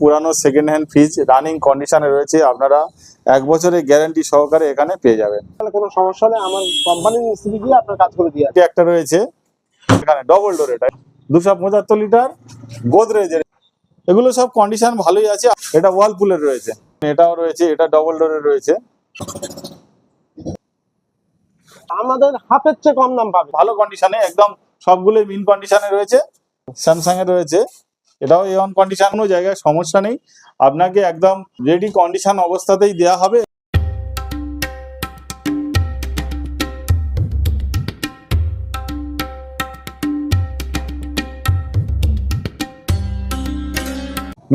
পুরানো second hand fridge running কন্ডিশনে রয়েছে আপনারা এক বছরের গ্যারান্টি সহকারে এখানে পেয়ে যাবেন। কোনো সমস্যা হলে আমার কোম্পানির মিস্ত্রি গিয়ে আপনার কাজ করে দিয়ে একটা রয়েছে এখানে ডবল ডোর এটা। দুশো পঁচাত্তর লিটার গোদরেজের এগুলো সব কন্ডিশন ভালোই আছে এটা ওয়ালপুলের রয়েছে। এটাও রয়েছে এটা ডবল ডোরের রয়েছে। আমাদের হাফের চেয়ে কম দাম পাবে। ভালো কন্ডিশনে একদম সবগুলোই মিন কন্ডিশনে রয়েছে। স্যামসাং এর রয়েছে। এটাও এ অন কন্ডিশন কোনো জায়গায় সমস্যা নেই। আপনাকে একদম রেডি কন্ডিশন অবস্থাতেই দেওয়া হবে।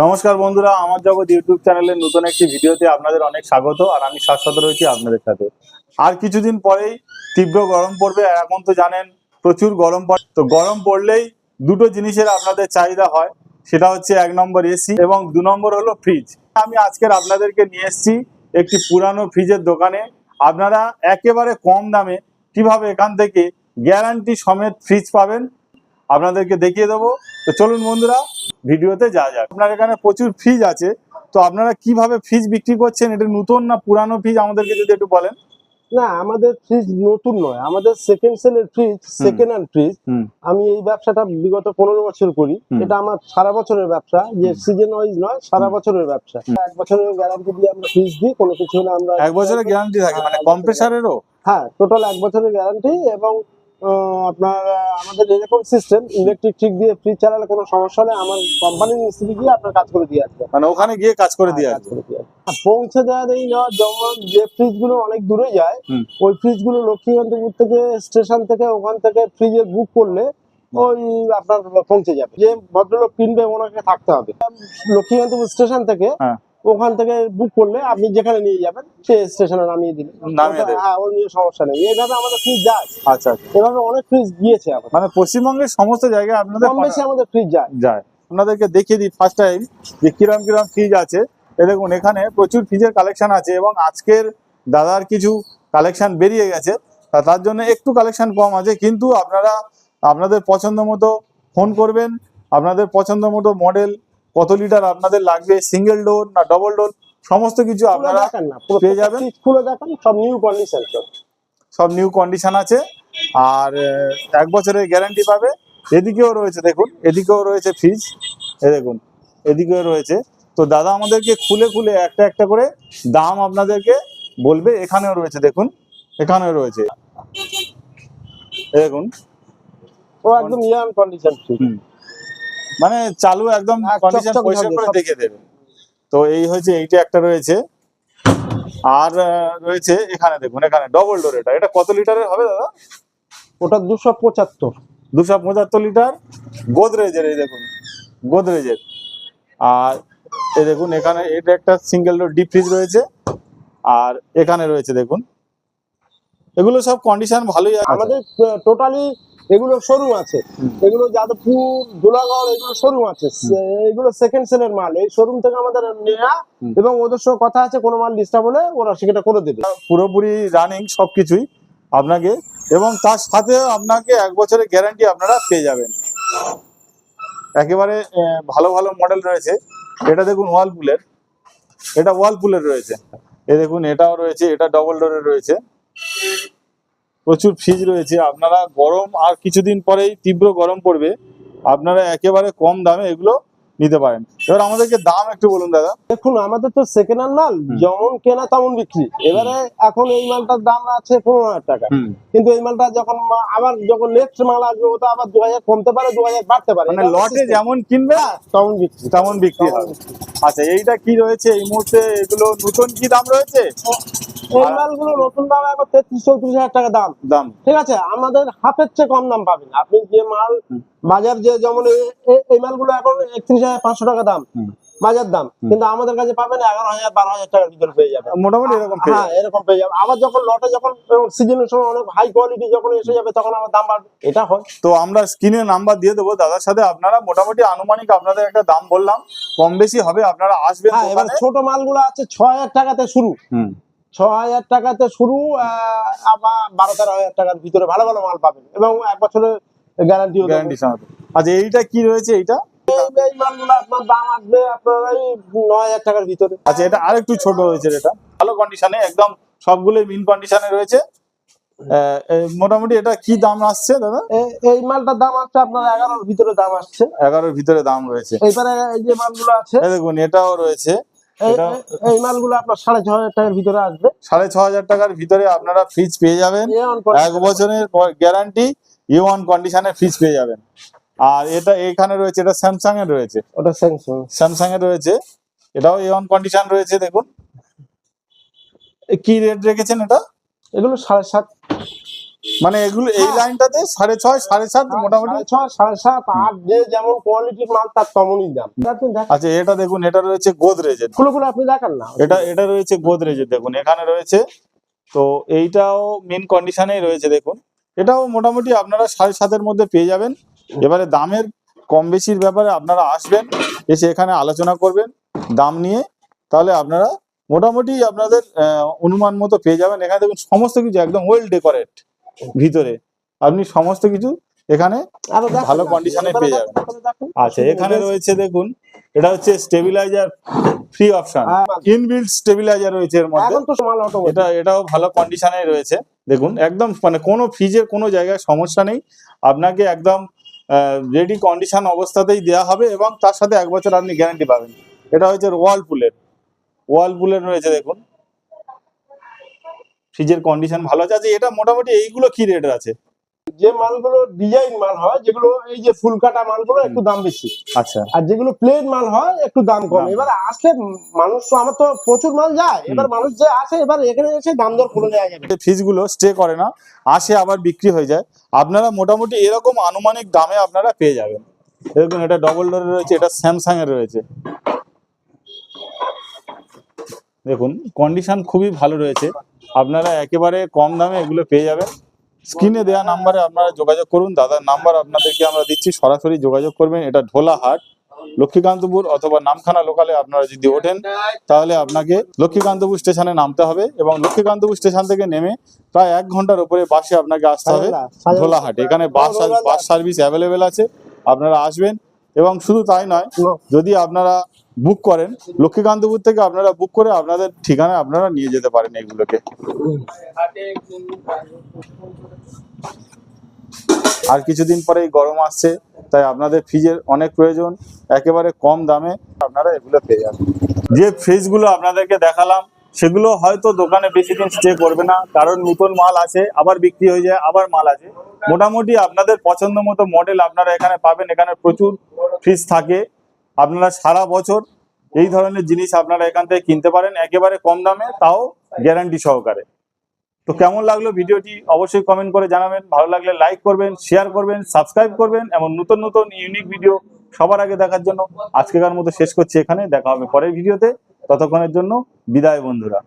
নমস্কার বন্ধুরা, আমার জগৎ ইউটিউব চ্যানেলের নতুন একটি ভিডিওতে আপনাদের অনেক স্বাগত, আর আমি শাশ্বত রয়েছি আপনাদের সাথে। আর কিছুদিন পরেই তীব্র গরম পড়বে এখন তো জানেন প্রচুর গরম পড়ে। তো গরম পড়লেই দুটো জিনিসের আপনাদের চাহিদা হয়। সেটা হচ্ছে এক নম্বর এসি এবং দু নম্বর হলো ফ্রিজ আমি আজকের আপনাদেরকে নিয়ে এসেছি একটি পুরানো ফ্রিজের দোকানে। আপনারা একেবারে কম দামে কীভাবে এখান থেকে গ্যারান্টি সমেত ফ্রিজ পাবেন, আপনাদেরকে দেখিয়ে দেবো। তো চলুন বন্ধুরা, ভিডিওতে যা যাক। আপনার এখানে প্রচুর ফ্রিজ আছে, তো আপনারা কীভাবে ফ্রিজ বিক্রি করছেন, এটা নতুন না পুরানো ফ্রিজ আমাদেরকে যদি একটু বলেন। না আমাদের ফ্রিজ নতুন নয় আমাদের সেকেন্ড সেলের ফ্রিজ সেকেন্ড হ্যান্ড ফ্রিজ আমি এই ব্যবসাটা বিগত পনেরো বছর করি। এটা আমার সারা বছরের ব্যবসা যে সিজন ওয়াইজ নয় সারা বছরের ব্যবসা। এক বছরের গ্যারান্টি দিয়ে আমরা ফ্রিজ দিই কোনো কিছু হলে আমরা এক বছরের গ্যারান্টি থাকে মানে হ্যাঁ, কম্প্রেসারেরও হ্যাঁ টোটাল এক বছরের গ্যারান্টি এবং আপনার আমাদের এরকম সিস্টেম ইলেকট্রিক ঠিক দিয়ে ফ্রিজ চালালে কোনো সমস্যা হলে আমার কোম্পানির মিস্ত্রি গিয়ে আপনার কাজ করে দিয়ে আসবে। মানে ওখানে গিয়ে কাজ করে দিয়ে আসবে। করে দিয়ে আসবে। পৌঁছে দেওয়া দেয় না যেমন যে ফ্রিজগুলো অনেক দূরে যায় ওই ফ্রিজগুলো লক্ষ্মীকান্তপুর থেকে স্টেশন থেকে ওখান থেকে ফ্রিজে বুক করলে ওই আপনার পৌঁছে যাবে। যে ভদ্রলোক কিনবে ওনাকে থাকতে হবে। লক্ষ্মীকান্তপুর স্টেশন থেকে হ্যাঁ। ওখান থেকে বুক করলে আপনি যেখানে নিয়ে যাবেন সে স্টেশনে নামিয়ে দিলে। হ্যাঁ নিয়ে সমস্যা নেই। এইভাবে আমাদের ফ্রিজ যায়। আচ্ছা আচ্ছা। এভাবে অনেক ফ্রিজ গিয়েছে মানে পশ্চিমবঙ্গের সমস্ত জায়গায় আপনাদের কম বেশি আমাদের ফ্রিজ যায়। যায়। আপনাদেরকে দেখিয়ে দিই ফার্স্ট টাইম যে কিরম কিরম ফ্রিজ আছে। এ দেখুন এখানে প্রচুর ফ্রিজের কালেকশন আছে এবং আজকের দাদার কিছু কালেকশন বেরিয়ে গেছে। তার জন্য একটু কালেকশন কম আছে। কিন্তু আপনারা আপনাদের পছন্দ মতো ফোন করবেন আপনাদের পছন্দ মতো মডেল কত লিটার আপনাদের লাগবে? সিঙ্গেল ডোর না ডবল ডোর সমস্ত কিছু আপনারা পেয়ে যাবেন। খুলে দেখেন সব নিউ কন্ডিশন সব। নিউ কন্ডিশন আছে। আর এক বছরের গ্যারান্টি পাবে। এদিকেও রয়েছে দেখুন এদিকেও রয়েছে ফ্রিজ এ দেখুন এদিকেও রয়েছে। তো দাদা আমাদেরকে খুলে খুলে একটা একটা করে দাম আপনাদেরকে বলবে। এখানেও রয়েছে দেখুন এখানেও রয়েছে। দেখুন। ও একদম ইয়ান কন্ডিশন। মানে চালু একদম হ্যাঁ, কন্ডিশন পরিষ্কার করে দেখে দেবে। তো এই হচ্ছে এইটা একটা রয়েছে। আর রয়েছে এখানে দেখুন এখানে ডবল ডোর এটা। এটা কত লিটারের হবে দাদা? ওটা দুশো পঁচাত্তর। দুশো পঁচাত্তর লিটার গোদরেজের এই দেখুন গোদরেজের। আর এই দেখুন এখানে এটা একটা সিঙ্গেল ডোর ডিপ ফ্রিজ রয়েছে। আর এখানে রয়েছে দেখুন এগুলো সব কন্ডিশন ভালোই আছে। আমাদের টোটালি এগুলো শোরুম আছে। এগুলো যাদবপুর দোলাগড় এগুলো শোরুম আছে। এগুলো সেকেন্ড সেলের মাল। এই শোরুম থেকে আমাদের হুম। এবং ওদের সঙ্গে কথা আছে কোনো মাল ডিস্টার্ব হলে ওরা সেটা করে দেবে। পুরোপুরি রানিং সবকিছুই আপনাকে এবং তার সাথে আপনাকে এক বছরের গ্যারান্টি আপনারা পেয়ে যাবেন। একেবারে ভালো ভালো মডেল রয়েছে। এটা দেখুন ওয়ালপুলের এটা ওয়ালপুলের রয়েছে। এ দেখুন এটাও রয়েছে এটা ডবল ডোরের রয়েছে। প্রচুর ফ্রিজ রয়েছে। আপনারা গরম আর কিছুদিন পরেই তীব্র গরম পড়বে। আপনারা একেবারে কম দামে এগুলো নিতে পারেন। এবার আমাদেরকে দাম একটু বলুন দাদা। দেখুন আমাদের তো সেকেন্ড হ্যান্ড মাল যেমন কেনা তেমন বিক্রি। এবারে এখন এই মালটার দাম আছে পনেরো হাজার টাকা। কিন্তু এই মালটা যখন আবার যখন নেক্সট মাল আসবে ওটা আবার দু হাজার কমতে পারে দু হাজার বাড়তে পারে। মানে লটে যেমন কিনবে তেমন বিক্রি। তেমন বিক্রি হবে। আচ্ছা এইটা কি রয়েছে? এই মুহূর্তে এগুলো নতুন কি দাম রয়েছে? নতুন দাম এখন তেত্রিশ চৌত্রিশ হাজার টাকা দাম। দাম। ঠিক আছে? আমাদের হাফের চেয়ে কম দাম পাবেন। আপনি যে মাল। বাজার যে যেমন এই মালগুলো এখন একত্রিশ হাজার পাঁচশো টাকা দাম। বাজার দাম। কিন্তু আমাদের কাছে পাবেন এগারো হাজার বারো হাজার টাকার ভিতরে পেয়ে যাবে মোটামুটি এরকম হ্যাঁ। এরকম পেয়ে যাবে আবার যখন লটে যখন সিজনের সময় অনেক হাই কোয়ালিটি যখন এসে যাবে তখন আমার দাম বাড়বে। এটা হয়। তো আমরা স্ক্রিনে নাম্বার দিয়ে দেবো। দাদার সাথে আপনারা মোটামুটি আনুমানিক আপনাদের একটা দাম বললাম। কম বেশি হবে আপনারা আসবেন হ্যাঁ এবার ছোট মালগুলো আছে ছ হাজার টাকাতে শুরু। ছ হাজার টাকাতে শুরু আবার বারো তেরো হাজার টাকার ভিতরে ভালো ভালো মাল পাবেন এবং এক বছরের গ্যারান্টি গ্যারান্টি আচ্ছা এইটা কি রয়েছে এইটা? এই মালগুলো আপনার দাম আসবে আপনার ওই নয় হাজার টাকার ভিতরে। আচ্ছা এটা আরেকটু ছোট হয়েছে এটা। ভালো কন্ডিশনে একদম সবগুলোই মিন কন্ডিশনে রয়েছে। মোটামুটি এটা কি দাম আসছে দাদা? এই মালটার দাম আসছে আপনার এগারোর ভিতরে দাম আসছে। এগারোর ভিতরে দাম রয়েছে। এইবারে এই যে মালগুলো আছে। দেখুন এটাও রয়েছে। এই- মালগুলো আপনার সাড়ে ছ হাজার টাকার ভিতরে আসবে। সাড়ে ছ হাজার টাকার ভিতরে আপনারা ফ্রিজ পেয়ে যাবেন। এক বছরের গ্যারান্টি ইউ ওয়ান কন্ডিশনে ফ্রিজ পেয়ে যাবেন। আর এটা এখানে রয়েছে এটা স্যামসাং এর রয়েছে। ওটা স্যামসাং স্যামসাং এর রয়েছে। এটাও এ ওয়ান কন্ডিশন রয়েছে দেখুন। কি রেট রেখেছেন এটা? এগুলো সাড়ে সাত মানে এগুলো এই হ্যাঁ। লাইনটাতে সাড়ে ছয় সাড়ে সাত মোটামুটি? ছয় সাড়ে সাত আট যে যেমন কোয়ালিটির মাল তার তেমনই দাম। আচ্ছা এটা দেখুন এটা রয়েছে গোদরেজের ফুলগুলো আপনি দেখান না। এটা এটা রয়েছে গোদরেজের দেখুন এখানে রয়েছে। তো এইটাও মেন কন্ডিশনেই রয়েছে দেখুন। এটাও মোটামুটি আপনারা সাড়ে সাতের মধ্যে পেয়ে যাবেন। এবারে দামের কম বেশির ব্যাপারে আপনারা আসবেন এসে এখানে আলোচনা করবেন দাম নিয়ে। তাহলে আপনারা মোটামুটি আপনাদের আহ, অনুমান মতো পেয়ে যাবেন। এখানে দেখুন সমস্ত কিছু একদম ওয়েল ডেকোরেট ভিতরে। আপনি সমস্ত কিছু এখানে ভালো না। condition এ এবারে পেয়ে যাবেন। আচ্ছা এখানে রয়েছে দেখুন এটা হচ্ছে stabiliser free option. Inbuilt stabiliser রয়েছে এর মধ্যে। এটা এটাও ভালো কন্ডিশনে রয়েছে। দেখুন একদম মানে কোনো ফ্রিজের কোনো জায়গায় সমস্যা নেই। আপনাকে একদম রেডি কন্ডিশন অবস্থাতেই দেওয়া হবে এবং তার সাথে এক বছর আপনি গ্যারান্টি পাবেন। এটা হচ্ছে ওয়ালপুলের ওয়ালপুলের রয়েছে দেখুন। ফ্রিজের কন্ডিশন ভালো আছে। আচ্ছা এটা মোটামুটি এইগুলো কি রেট আছে? যে মালগুলো ডিজাইন মাল হয় যেগুলো এই যে ফুল কাটা মালগুলো একটু দাম বেশি। আচ্ছা। আর যেগুলো প্লেন মাল হয় একটু দাম কম। এবার আসলে মানুষ তো আমার তো প্রচুর মাল যায়। এবার মানুষ যে আসে এবার এখানে এসে দাম দর করে দেওয়া যাবে। ফ্রিজগুলো স্টে করে না আসে আবার বিক্রি হয়ে যায়। আপনারা মোটামুটি এরকম আনুমানিক দামে আপনারা পেয়ে যাবেন। দেখুন এটা ডবল ডোরের রয়েছে এটা স্যামসাং এর রয়েছে। দেখুন কন্ডিশন খুবই ভালো রয়েছে। আপনারা একেবারে কম দামে এগুলো পেয়ে যাবেন। স্ক্রিনে দেওয়া নাম্বারে আপনারা যোগাযোগ করুন। দাদার নাম্বার আপনাদেরকে আমরা দিচ্ছি। সরাসরি যোগাযোগ করবেন। এটা ঢোলাহাট লক্ষ্মীকান্তপুর অথবা নামখানা লোকালে আপনারা যদি ওঠেন তাহলে আপনাকে লক্ষ্মীকান্তপুর স্টেশনে নামতে হবে এবং লক্ষ্মীকান্তপুর স্টেশন থেকে নেমে প্রায় এক ঘণ্টার উপরে বাসে আপনাকে আসতে হবে। ঢোলাহাট এখানে বাস বাস সার্ভিস অ্যাভেলেবেল আছে। আপনারা আসবেন এবং শুধু তাই নয় যদি আপনারা বুক করেন। লক্ষ্মীকান্তপুর থেকে আপনারা বুক করে আপনাদের ঠিকানায় আপনারা নিয়ে যেতে পারেন এগুলোকে। আর কিছুদিন পরেই গরম আসছে, তাই আপনাদের ফ্রিজের অনেক প্রয়োজন। একেবারে কম দামে আপনারা এগুলো পেয়ে যাবেন। যে ফ্রিজগুলো আপনাদেরকে দেখালাম, সেগুলো হয়তো দোকানে বেশি দিন স্টে করবে না, কারণ নতুন মাল আছে, আবার বিক্রি হয়ে যায়, আবার মাল আছে। মোটামুটি আপনাদের পছন্দ মতো মডেল আপনারা এখানে পাবেন, এখানে প্রচুর ফ্রিজ থাকে। আপনারা সারা বছর এই ধরনের জিনিস আপনারা এখান থেকে কিনতে পারেন, একেবারে কম দামে, তাও গ্যারান্টি সহকারে। তো কেমন লাগল ভিডিওটি অবশ্যই কমেন্ট করে জানাবেন। ভালো লাগলে লাইক করবেন শেয়ার করবেন সাবস্ক্রাইব করবেন, এমন নতুন নতুন ইউনিক ভিডিও সবার আগে দেখার জন্য। আজকেকার মতো শেষ করছি এখানে, দেখা হবে পরের ভিডিওতে ততক্ষণের জন্য বিদায় বন্ধুরা।